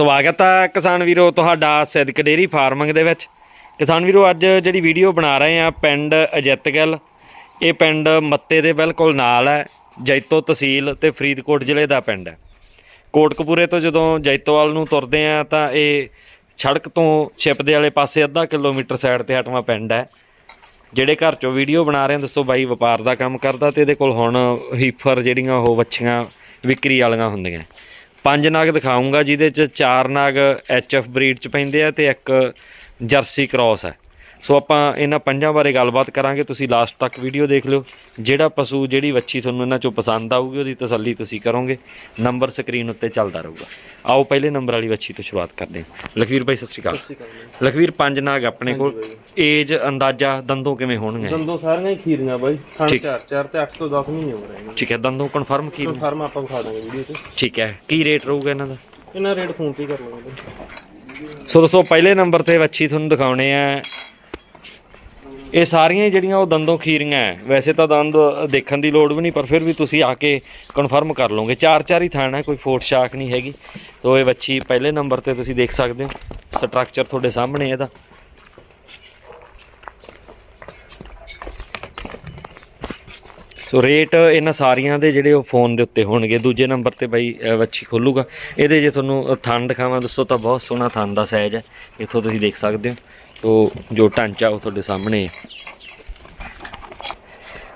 ਸਵਾਗਤ ਹੈ ਕਿਸਾਨ ਵੀਰੋ ਤੁਹਾਡਾ ਸਿਦਕ ਡੇਰੀ ਫਾਰਮਿੰਗ ਦੇ ਵਿੱਚ। ਕਿਸਾਨ ਵੀਰੋ, ਅੱਜ ਜਿਹੜੀ ਵੀਡੀਓ ਬਣਾ ਰਹੇ ਆ ਪਿੰਡ ਅਜਿੱਤਗਲ, ਇਹ ਪਿੰਡ ਮੱਤੇ ਦੇ ਬਿਲਕੁਲ ਨਾਲ ਹੈ, ਜੈਤੋ ਤਹਿਸੀਲ ਤੇ ਫਰੀਦਕੋਟ ਜ਼ਿਲ੍ਹੇ ਦਾ ਪਿੰਡ ਹੈ। ਕੋਟਕਪੂਰੇ ਤੋਂ ਜਦੋਂ ਜੈਤੋਵਾਲ ਨੂੰ ਤੁਰਦੇ ਆ ਤਾਂ ਇਹ ਸੜਕ ਤੋਂ ਛਿਪਦੇ ਵਾਲੇ ਪਾਸੇ ਅੱਧਾ ਕਿਲੋਮੀਟਰ ਸਾਈਡ ਤੇ ਹਟਵਾ ਪਿੰਡ ਹੈ। ਜਿਹੜੇ ਘਰ ਚੋਂ ਵੀਡੀਓ ਬਣਾ ਰਹੇ ਆ, ਦੱਸੋ ਬਾਈ ਵਪਾਰ ਦਾ ਕੰਮ ਕਰਦਾ ਤੇ ਇਹਦੇ ਕੋਲ ਹੁਣ ਹੀਫਰ ਜਿਹੜੀਆਂ ਉਹ ਵੱਛੀਆਂ, ਵਿਕਰੀ ਵਾਲੀਆਂ ਹੁੰਦੀਆਂ। ਪੰਜ ਨਾਗ ਦਿਖਾਉਂਗਾ, ਜਿਹਦੇ ਚ ਚਾਰ ਨਾਗ ਐਫ ਬਰੀਡ ਚ ਪੈਂਦੇ ਆ ਤੇ ਇੱਕ ਜਰਸੀ ਕ੍ਰਾਸ ਹੈ। ਸੋ ਆਪਾਂ ਇਹਨਾਂ ਪੰਜਾਂ ਬਾਰੇ ਗੱਲਬਾਤ ਕਰਾਂਗੇ ਤੁਸੀਂ ਲਾਸਟ ਤੱਕ ਵੀਡੀਓ ਦੇਖ ਲਿਓ। ਜਿਹੜਾ ਪਸ਼ੂ ਜਿਹੜੀ ਵੱਛੀ ਤੁਹਾਨੂੰ ਇਹਨਾਂ ਚੋਂ ਪਸੰਦ ਆਊਗੀ ਉਹਦੀ ਤਸੱਲੀ ਤੁਸੀਂ ਕਰੋਗੇ। ਨੰਬਰ ਸਕਰੀਨ ਉੱਤੇ ਚੱਲਦਾ ਰਹੂਗਾ। ਆਓ ਪਹਿਲੇ ਨੰਬਰ ਵਾਲੀ ਵੱਛੀ ਤੋਂ ਸ਼ੁਰੂਆਤ ਕਰਦੇ ਹਾਂ। ਲਖਵੀਰ ਭਾਈ ਸਤਿ ਸ਼੍ਰੀ ਅਕਾਲ। ਲਖਵੀਰ ਪੰਜ ਨਾਗ ਆਪਣੇ ਕੋਲ। ਏਜ ਅੰਦਾਜ਼ਾ ਦੰਦੋਂ ਕਿਵੇਂ ਹੋਣਗੇ? ਦੰਦੋਂ ਸਾਰੀਆਂ ਹੀ ਖੀਰੀਆਂ ਬਾਈ। ਠੀਕ। ਚਾਰ ਚਾਰ ਤੇ 8 ਤੋਂ 10 ਮਹੀਨੇ ਹੋ ਰਹੇ ਨੇ ਠੀਕ ਹੈ ਦੰਦੋਂ ਕਨਫਰਮ ਕੀ ਨੇ? ਫਾਰਮ ਆਪਾਂ ਵਿਖਾ ਦਾਂਗੇ ਵੀਡੀਓ ਤੇ ਠੀਕ ਹੈ ਕੀ ਰੇਟ ਰਹੂਗਾ ਇਹਨਾਂ ਦਾ? ਇਹਨਾਂ ਰੇਟ ਫੋਨ ਤੇ ਕਰ ਬਾਈ। ਸੋ ਦੋਸਤੋ ਪਹਿਲੇ ਨੰਬਰ ਤੇ ਵੱਛੀ ਤੁਹਾਨੂੰ ਦਿਖਾਉਣੇ ਆ। ਇਹ ਸਾਰੀਆਂ ਹੀ ਜਿਹੜੀਆਂ ਉਹ ਦੰਦੋਂ ਖੀਰੀਆਂ ਹੈ। ਵੈਸੇ ਤਾਂ ਦੰਦ ਦੇਖਣ ਦੀ ਲੋੜ ਵੀ ਨਹੀਂ, ਪਰ ਫਿਰ ਵੀ ਤੁਸੀਂ ਆ ਕੇ ਕਨਫਰਮ ਕਰ ਲਓਗੇ। ਚਾਰ ਚਾਰ ਹੀ ਥਾਣਾ ਹੈ, ਕੋਈ ਫੋਟ ਸ਼ਾਕ ਨਹੀਂ ਹੈਗੀ। ਤੋ ਇਹ ਵੱਛੀ ਪਹਿਲੇ ਨੰਬਰ ਤੇ ਤੁਸੀਂ ਦੇਖ ਸਕਦੇ ਹੋ। ਸਟਰਕਚਰ ਤੁਹਾਡੇ ਸਾਹਮਣੇ ਇਹਦਾ। ਸੋ ਰੇਟ ਇਹਨਾਂ ਸਾਰੀਆਂ ਦੇ ਜਿਹੜੇ ਉਹ ਫੋਨ ਦੇ ਉੱਤੇ ਹੋਣਗੇ। ਦੂਜੇ ਨੰਬਰ ਤੇ ਬਾਈ ਵੱਛੀ ਖੋਲੂਗਾ। ਇਹਦੇ ਜੇ ਤੁਹਾਨੂੰ ਥਣ ਦਿਖਾਵਾਂ ਦੱਸੋ ਤਾਂ ਬਹੁਤ ਸੋਹਣਾ ਥਣ ਦਾ ਸਾਈਜ਼ ਹੈ। ਇੱਥੋਂ ਤੁਸੀਂ ਦੇਖ ਸਕਦੇ ਹੋ। ਤੋ ਜੋ ਢਾਂਚਾ ਉਹ ਤੁਹਾਡੇ ਸਾਹਮਣੇ ਹੈ।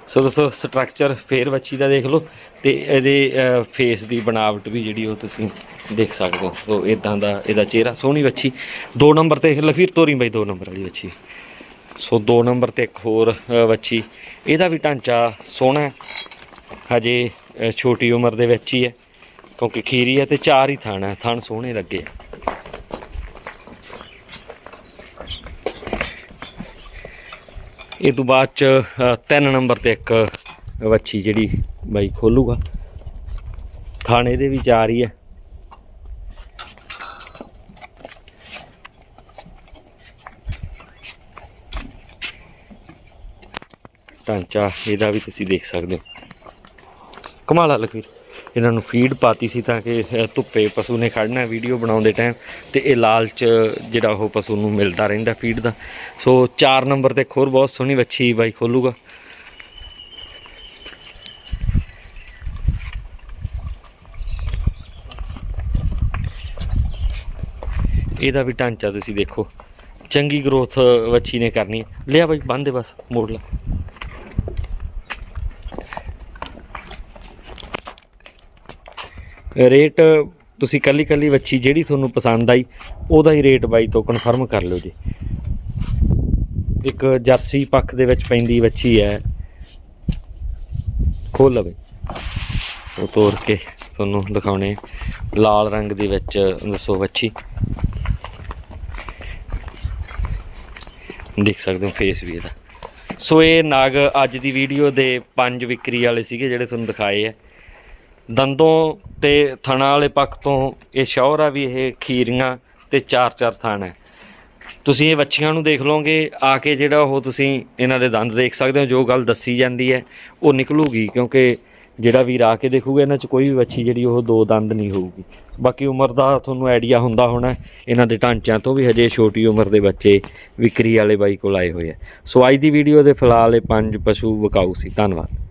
ਸੋ ਦੋਸਤੋ ਸਟਰਕਚਰ ਫੇਰ ਵੱਛੀ ਦਾ ਦੇਖ ਲਓ ਤੇ ਇਹਦੇ ਫੇਸ ਦੀ ਬਣਾਵਟ ਵੀ ਜਿਹੜੀ ਉਹ ਤੁਸੀਂ ਦੇਖ ਸਕਦੇ ਹੋ। ਸੋ ਇਦਾਂ ਦਾ ਇਹਦਾ ਚਿਹਰਾ ਸੋਹਣੀ ਵੱਛੀ। ਦੋ ਨੰਬਰ ਤੇ ਲਖਵੀਰ ਤੋਰੀ ਬਾਈ ਦੋ ਨੰਬਰ ਵਾਲੀ ਵੱਛੀ। ਸੋ ਦੋ ਨੰਬਰ ਤੇ ਇੱਕ ਹੋਰ ਅ, ਵੱਛੀ। ਇਹਦਾ ਵੀ ਢਾਂਚਾ ਸੋਹਣਾ ਹਜੇ ਛੋਟੀ ਉਮਰ ਦੇ ਵਿੱਚ ਹੀ ਹੈ ਕਿਉਂਕਿ ਖੀਰੀ ਹੈ ਤੇ ਚਾਰ ਹੀ ਥਣ ਹੈ। ਥਣ ਸੋਹਣੇ ਲੱਗੇ ਆ। ਇਹ ਤੋਂ ਬਾਅਦ ਚ ਅ, ਤਿੰਨ ਨੰਬਰ ਤੇ ਇੱਕ ਵੱਛੀ ਜਿਹੜੀ ਬਾਈ ਖੋਲੂਗਾ। ਥਾਣੇ ਦੇ ਵਿੱਚ ਚਾਰ ਰਹੀ ਹੈ। ਢਾਂਚਾ ਇਹਦਾ ਵੀ ਤੁਸੀਂ ਦੇਖ ਸਕਦੇ ਹੋ। ਕਮਾਲਾ ਲਖਵੀਰ। ਇਹਨਾਂ ਨੂੰ ਫੀਡ ਪਾਤੀ ਸੀ ਤਾਂ ਕਿ ਧੁੱਪੇ ਪਸ਼ੂ ਨੇ ਖੜਨਾ ਵੀਡੀਓ ਬਣਾਉਂਦੇ ਟਾਈਮ ਤੇ ਇਹ ਲਾਲਚ ਜਿਹੜਾ ਉਹ ਪਸ਼ੂ ਨੂੰ ਮਿਲਦਾ ਰਹਿੰਦਾ ਫੀਡ ਦਾ। ਸੋ 4 ਨੰਬਰ ਤੇ ਇੱਕ ਹੋਰ ਬਹੁਤ ਸੋਹਣੀ ਵੱਛੀ ਬਾਈ ਖੋਲੂਗਾ। ਇਹਦਾ ਵੀ ਢਾਂਚਾ ਤੁਸੀਂ ਦੇਖੋ। ਚੰਗੀ ਗਰੋਥ ਵੱਛੀ ਨੇ ਕਰਨੀ। ਹੈ ਲਿਆ ਬਾਈ ਬੰਨ ਬਸ, ਮੋੜ ਲਾ। ਰੇਟ ਤੁਸੀਂ ਕੱਲੀ ਕੱਲੀ ਵੱਛੀ ਜਿਹੜੀ ਤੁਹਾਨੂੰ ਪਸੰਦ ਆਈ, ਉਹਦਾ ਹੀ ਰੇਟ ਬਾਈ ਤੋਂ ਕਨਫਰਮ ਕਰ ਲਿਓ ਜੀ। ਇੱਕ ਜਰਸੀ ਪੱਖ ਦੇ ਵਿੱਚ ਪੈਂਦੀ ਵੱਛੀ ਹੈ। ਖੋਲ ਲਵੇ ਉਹ ਤੋੜ ਕੇ ਤੁਹਾਨੂੰ ਦਿਖਾਉਣੇ ਲਾਲ ਰੰਗ ਦੇ ਵਿੱਚ ਦੱਸੋ ਵੱਛੀ। ਦੇਖ ਸਕਦੇ ਹੋ ਫੇਸ ਵੀ ਇਹਦਾ। ਸੋ ਇਹ ਨਾਗ ਅੱਜ ਦੀ ਵੀਡੀਓ ਦੇ ਪੰਜ ਵਿਕਰੀ ਵਾਲੇ ਸੀਗੇ ਜਿਹੜੇ ਤੁਹਾਨੂੰ ਦਿਖਾਏ ਆ। ਦੰਦੋਂ ਤੇ ਥਣਾ ਵਾਲੇ ਪੱਖ ਤੋਂ ਇਹ ਸ਼ੌਰ ਆ ਵੀ ਇਹ ਖੀਰੀਆਂ ਤੇ ਚਾਰ ਚਾਰ ਥਣ ਹੈ। ਤੁਸੀਂ ਇਹ ਵੱਛੀਆਂ ਨੂੰ ਦੇਖ ਲਓਗੇ, ਆ ਕੇ ਜਿਹੜਾ ਉਹ ਤੁਸੀਂ ਇਹਨਾਂ ਦੇ ਦੰਦ ਦੇਖ ਸਕਦੇ ਹੋ, ਜੋ ਗੱਲ ਦੱਸੀ ਜਾਂਦੀ ਹੈ, ਉਹ ਨਿਕਲੂਗੀ, ਕਿਉਂਕਿ ਜਿਹੜਾ ਵੀਰ ਆ ਕੇ ਦੇਖੂਗਾ, ਇਹਨਾਂ 'ਚ ਕੋਈ ਵੀ ਵੱਛੀ ਜਿਹੜੀ ਉਹ ਦੋ ਦੰਦ ਨਹੀਂ ਹੋਊਗੀ। ਬਾਕੀ ਉਮਰ ਦਾ ਤੁਹਾਨੂੰ ਆਈਡੀਆ ਹੁੰਦਾ ਹੋਣਾ, ਇਹਨਾਂ ਦੇ ਢਾਂਚਿਆਂ ਤੋਂ ਵੀ ਹਜੇ ਛੋਟੀ ਉਮਰ ਦੇ ਬੱਚੇ ਵਿਕਰੀ ਵਾਲੇ ਬਾਈ ਕੋਲ ਆਏ ਹੋਏ ਆ। ਸੋ ਅੱਜ ਦੀ ਵੀਡੀਓ ਦੇ ਫਿਲਹਾਲ ਇਹ ਪੰਜ ਪਸ਼ੂ ਵਿਕਾਊ ਸੀ। ਧੰਨਵਾਦ।